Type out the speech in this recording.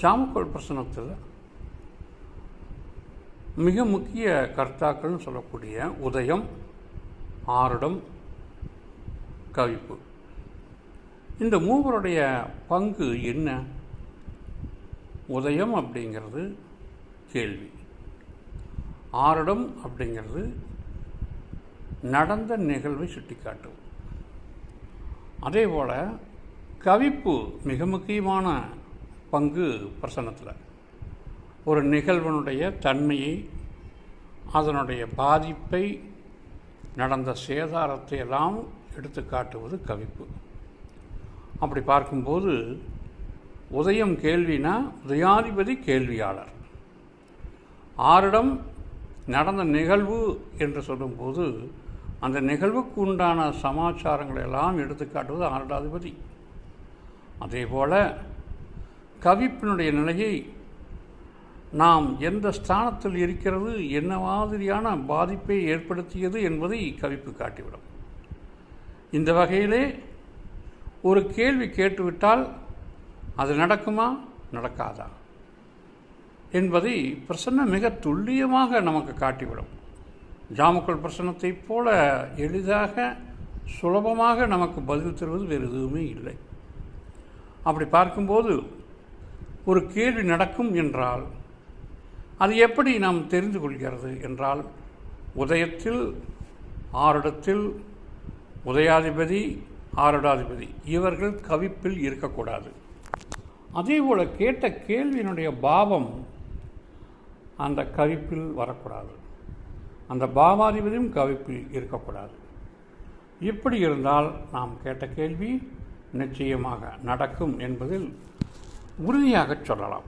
ஜாமக்கோள் பிரசனத்தில் மிக முக்கிய கர்த்தாக்கள்னு சொல்லக்கூடிய உதயம் ஆருடம் கவிப்பு. இந்த மூவருடைய பங்கு என்ன? உதயம் அப்படிங்கிறது கேள்வி. ஆருடம் அப்படிங்கிறது நடந்த நிகழ்வை சுட்டிக்காட்டும் அதே போல் கவிப்பு மிக முக்கியமான பங்கு பிரசனத்தில் ஒரு நிகழ்வனுடைய தன்மையை அதனுடைய பாதிப்பை நடந்த சேதாரத்தை எல்லாம் எடுத்து காட்டுவது கவிப்பு. அப்படி பார்க்கும்போது உதயம் கேள்வினா உதயாதிபதி கேள்வியாளர். ஆரிடம் நடந்த நிகழ்வு என்று சொல்லும்போது அந்த நிகழ்வுக்கு உண்டான சமாச்சாரங்களை எல்லாம் எடுத்து காட்டுவது ஆரடாதிபதி. அதே போல் கவிப்பினுடைய நிலையை நாம் எந்த ஸ்தானத்தில் இருக்கிறது என்ன மாதிரியான பாதிப்பை ஏற்படுத்தியது என்பதை கவிப்பு காட்டிவிடும். இந்த வகையிலே ஒரு கேள்வி கேட்டுவிட்டால் அது நடக்குமா நடக்காதா என்பதை பிரசன்ன மிக துல்லியமாக நமக்கு காட்டிவிடும். ஜாமக்கல் பிரசன்னத்தைப் போல எளிதாக சுலபமாக நமக்கு பதில் தருவது வேறு எதுவுமே இல்லை. அப்படி பார்க்கும்போது ஒரு கேள்வி நடக்கும் என்றால் அது எப்படி நாம் தெரிந்து கொள்கிறது என்றால் உதயத்தில் ஆரிடத்தில் உதயாதிபதி ஆருடாதிபதி இவர்கள் கவிப்பில் இருக்கக்கூடாது. அதே போல் கேட்ட கேள்வியினுடைய பாவம் அந்த கவிப்பில் வரக்கூடாது. அந்த பாவாதிபதியும் கவிப்பில் இருக்கக்கூடாது. இப்படி இருந்தால் நாம் கேட்ட கேள்வி நிச்சயமாக நடக்கும் என்பதில் உறுதியாக சொல்லலாம்.